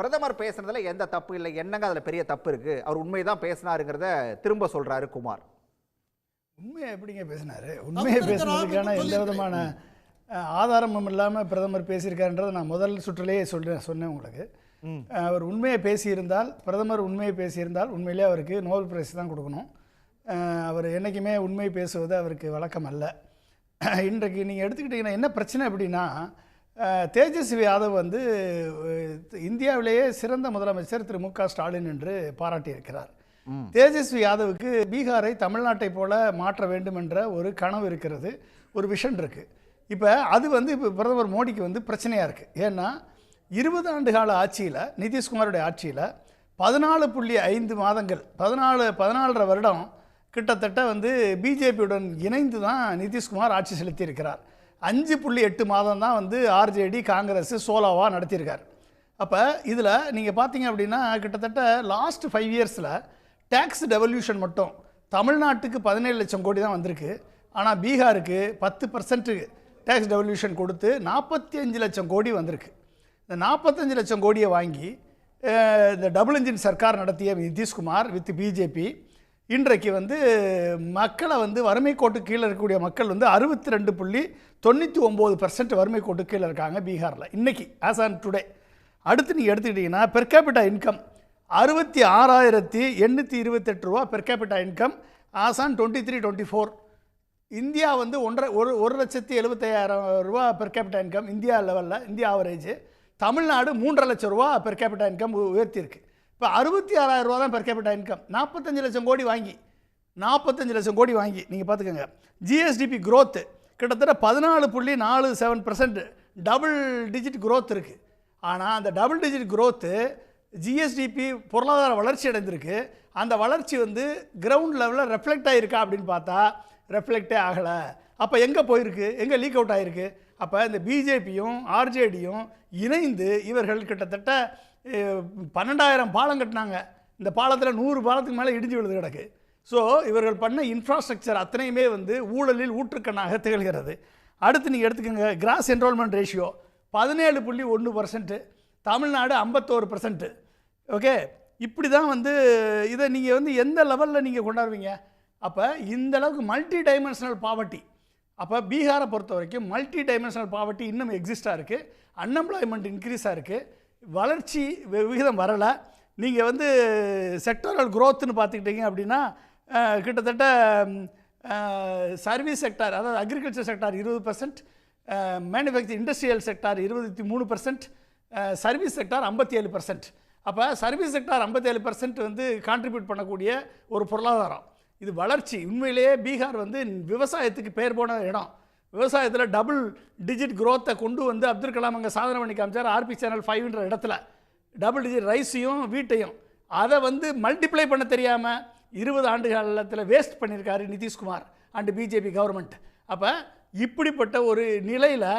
பிரதமர் பேசுனதுல எந்த தப்பு இல்லை? என்னங்க அதுல பெரிய தப்பு இருக்கு? அவர் உண்மைதான் பேசினாருங்கிறத திரும்ப சொல்றாரு குமார். உண்மையை எப்படிங்க பேசினாரு? உண்மையை பேசுனதுக்கான எந்த விதமான ஆதாரமும் இல்லாமல் பிரதமர் பேசியிருக்காருன்றதை நான் முதல் சுற்றிலேயே சொல்றேன் சொன்னேன் உங்களுக்கு. அவர் உண்மையை பேசியிருந்தால் பிரதமர் உண்மையை பேசியிருந்தால் உண்மையிலே அவருக்கு நோபல் பிரைஸ் தான் கொடுக்கணும். அவர் என்றைக்குமே உண்மை பேசுவது அவருக்கு வழக்கம் அல்ல. இன்றைக்கு நீங்கள் எடுத்துக்கிட்டிங்கன்னா என்ன பிரச்சனை அப்படின்னா தேஜஸ்வி யாதவ் வந்து இந்தியாவிலேயே சிறந்த முதலமைச்சர் திரு மு க ஸ்டாலின் என்று பாராட்டியிருக்கிறார். தேஜஸ்வி யாதவுக்கு பீகாரை தமிழ்நாட்டை போல மாற்ற வேண்டும் என்ற ஒரு கனவு இருக்கிறது ஒரு விஷன் இருக்கு. இப்போ அது வந்து இப்போ பிரதமர் மோடிக்கு வந்து பிரச்சனையாக இருக்குது ஏன்னா இருபது ஆண்டு கால ஆட்சியில் நிதிஷ்குமாருடைய ஆட்சியில் பதினாலு புள்ளி ஐந்து மாதங்கள் பதினாலு பதினாலரை வருடம் கிட்டத்தட்ட வந்து பிஜேபியுடன் இணைந்து தான் நிதிஷ்குமார் ஆட்சி செலுத்தியிருக்கிறார். அஞ்சு புள்ளி எட்டு மாதம் தான் வந்து ஆர்ஜேடி காங்கிரஸ் சோலாவாக நடத்தியிருக்கார். அப்போ இதில் நீங்கள் பார்த்தீங்க அப்படின்னா கிட்டத்தட்ட லாஸ்ட் ஃபைவ் இயர்ஸில் டேக்ஸ் டெவல்யூஷன் மட்டும் தமிழ்நாட்டுக்கு பதினேழு லட்சம் கோடி தான் வந்திருக்கு. ஆனால் பீகாருக்கு பத்து பர்சன்ட்டு டேக்ஸ் டெவல்யூஷன் கொடுத்து நாற்பத்தி அஞ்சு லட்சம் கோடி வந்திருக்கு. இந்த நாற்பத்தஞ்சு லட்சம் கோடியை வாங்கி இந்த டபுள் இன்ஜின் சர்க்கார் நடத்திய நிதிஷ்குமார் வித் பிஜேபி இன்றைக்கு வந்து மக்களை வந்து வறுமை கோட்டு கீழே இருக்கக்கூடிய மக்கள் வந்து அறுபத்தி ரெண்டு புள்ளி தொண்ணூற்றி ஒம்பது பர்சன்ட் வறுமை கோட்டு கீழே இருக்காங்க பீகாரில். இன்றைக்கி ஆஸ் ஆன் டுடே அடுத்து நீங்கள் எடுத்துக்கிட்டிங்கன்னா பெர்காபிட்டா இன்கம் அறுபத்தி ஆறாயிரத்தி எண்ணூற்றி இருபத்தெட்டு ரூபா per capita income as on twenty three twenty four India வந்து ஒன்றரை ஒரு ஒரு லட்சத்தி எழுபத்தையாயிரம் ரூபா பெர் கேபிட்டா இன்கம் இந்தியா லெவலில் இந்தியா ஆவரேஜ் தமிழ்நாடு மூன்றரை லட்சம் ரூபா பெர் கேபிட்டா இன்கம் உயர்த்தியிருக்கு. இப்போ அறுபத்தி ஆறாயிரம் ரூபா தான் பெர் கேபிட்டா இன்கம் நாற்பத்தஞ்சு லட்சம் கோடி வாங்கி நாற்பத்தஞ்சு லட்சம் கோடி வாங்கி நீங்கள் பார்த்துக்கோங்க ஜிஎஸ்டிபி க்ரோத்து கிட்டத்தட்ட பதினாலு புள்ளி நாலு seven percent double digit growth இருக்குது ஆனால் அந்த டபுள் டிஜிட் க்ரோத்து ஜிஎஸ்டிபி பொருளாதார வளர்ச்சி அடைந்திருக்கு. அந்த வளர்ச்சி வந்து கிரவுண்ட் லெவலில் ரெஃப்ளெக்ட் ஆகிருக்கா அப்படின்னு பார்த்தா ரெஃப்ளெக்டே ஆகலை. அப்போ எங்கே போயிருக்கு? எங்கே லீக் அவுட் ஆகிருக்கு அப்போ இந்த பிஜேபியும் ஆர்ஜேடியும் இணைந்து இவர்கள் கிட்டத்தட்ட பன்னெண்டாயிரம் பாலம் கட்டினாங்க. இந்த பாலத்தில் நூறு பாலத்துக்கு மேலே இடிஞ்சு விழுது கிடக்கு. ஸோ இவர்கள் பண்ண இன்ஃப்ராஸ்ட்ரக்சர் அத்தனையுமே வந்து ஊழலில் ஊற்றுக்கண்ணாக திகழ்கிறது. அடுத்து நீங்கள் எடுத்துக்கோங்க கிராஸ் என்ரோல்மெண்ட் ரேஷியோ பதினேழு புள்ளி ஒன்று பர்சன்ட்டு தமிழ்நாடு ஐம்பத்தோரு பர்சன்ட்டு ஓகே இப்படி தான் வந்து இதை நீங்கள் வந்து எந்த லெவலில் நீங்கள் கொண்டாடுவீங்க? அப்போ இந்த அளவுக்கு மல்டி டைமென்ஷனல் பாவர்ட்டி அப்போ பீகாரை பொறுத்த வரைக்கும் மல்டி டைமென்ஷனல் பாவர்ட்டி இன்னும் எக்ஸிஸ்டாக இருக்குது அன்எம்ப்ளாய்மெண்ட் இன்க்ரீஸாக இருக்குது வளர்ச்சி வி- விகிதம் வரலை. நீங்கள் வந்து செக்டரல் குரோத்துன்னு பார்த்துக்கிட்டீங்க அப்படின்னா கிட்டத்தட்ட சர்வீஸ் செக்டார் அதாவது அக்ரிகல்ச்சர் செக்டார் இருபது பர்சன்ட் மேனுஃபேக்சர் இண்டஸ்ட்ரியல் செக்டார் இருபத்தி மூணு பர்சன்ட் சர்வீஸ் செக்டார் ஐம்பத்தி ஏழு பர்சன்ட் அப்போ சர்வீஸ் செக்டார் ஐம்பத்தேழு பர்சன்ட் வந்து கான்ட்ரிபியூட் பண்ணக்கூடிய ஒரு பொருளாதாரம். இது வளர்ச்சி. உண்மையிலேயே பீகார் வந்து விவசாயத்துக்கு பேர் போன இடம். விவசாயத்தில் டபுள் டிஜிட் க்ரோத்தை கொண்டு வந்து அப்துல் கலாம் அங்கே சாதனை பண்ணி காமிச்சார். ஆர்பி சேனல் ஃபைவ்ன்ற இடத்துல. டபுள் டிஜிட் ரைஸையும் வீட்டையும். அதை வந்து மல்டிப்ளை பண்ண தெரியாமல் இருபது ஆண்டு காலத்தில் வேஸ்ட் பண்ணியிருக்காரு நிதிஷ்குமார் அண்டு பிஜேபி கவர்மெண்ட் அப்போ இப்படிப்பட்ட ஒரு நிலையில்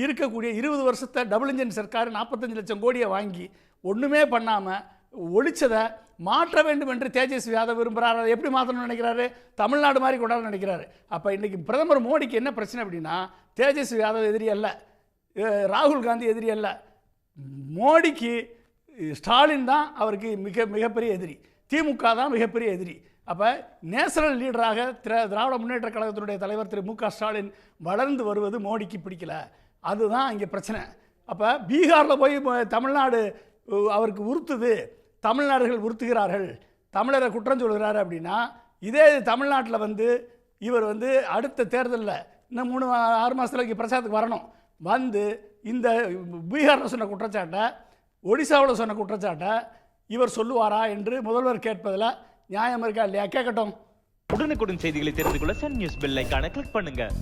இருக்கக்கூடிய இருபது வருஷத்தை டபுள் இன்ஜின் சர்க்கார் நாற்பத்தஞ்சு லட்சம் கோடியை வாங்கி ஒன்றுமே பண்ணாமல் ஒழிச்சதை மாற்ற வேண்டும் என்று தேஜஸ்வி யாதவ் விரும்புகிறார் அதை எப்படி மாற்றணும்னு நினைக்கிறாரு? தமிழ்நாடு மாதிரி கொண்டாட நினைக்கிறாரு. அப்போ இன்றைக்கி பிரதமர் மோடிக்கு என்ன பிரச்சனை அப்படின்னா தேஜஸ்வி யாதவ் எதிரி அல்ல. ராகுல் காந்தி எதிரி அல்ல. மோடிக்கு ஸ்டாலின் தான் அவருக்கு மிக மிகப்பெரிய எதிரி. திமுக தான் மிகப்பெரிய எதிரி. அப்போ நேஷனல் லீடராக திர திராவிட முன்னேற்ற கழகத்தினுடைய தலைவர் திரு மு க ஸ்டாலின் வளர்ந்து வருவது மோடிக்கு பிடிக்கல. அதுதான் இங்கே பிரச்சனை. அப்போ பீகாரில் போய் தமிழ்நாடு அவருக்கு உறுத்துது. தமிழ்நாடுகள் உறுத்துகிறார்கள் தமிழரை குற்றம் சொல்கிறாரு அப்படின்னா இதே தமிழ்நாட்டில் வந்து இவர் வந்து அடுத்த தேர்தலில் இன்னும் மூணு ஆறு மாதத்தில் இங்கே பிரச்சாரத்துக்கு வரணும். வந்து இந்த பீகாரில் சொன்ன குற்றச்சாட்டை ஒடிசாவில் சொன்ன குற்றச்சாட்டை இவர் சொல்லுவாரா என்று முதல்வர் கேட்பதில் நியாயம் இருக்கா இல்லையா? கேட்கட்டும். உடனுக்குடன் செய்திகளை தெரிந்து கொள்ள சன் நியூஸ் பெல் ஐகானை கிளிக் பண்ணுங்கள்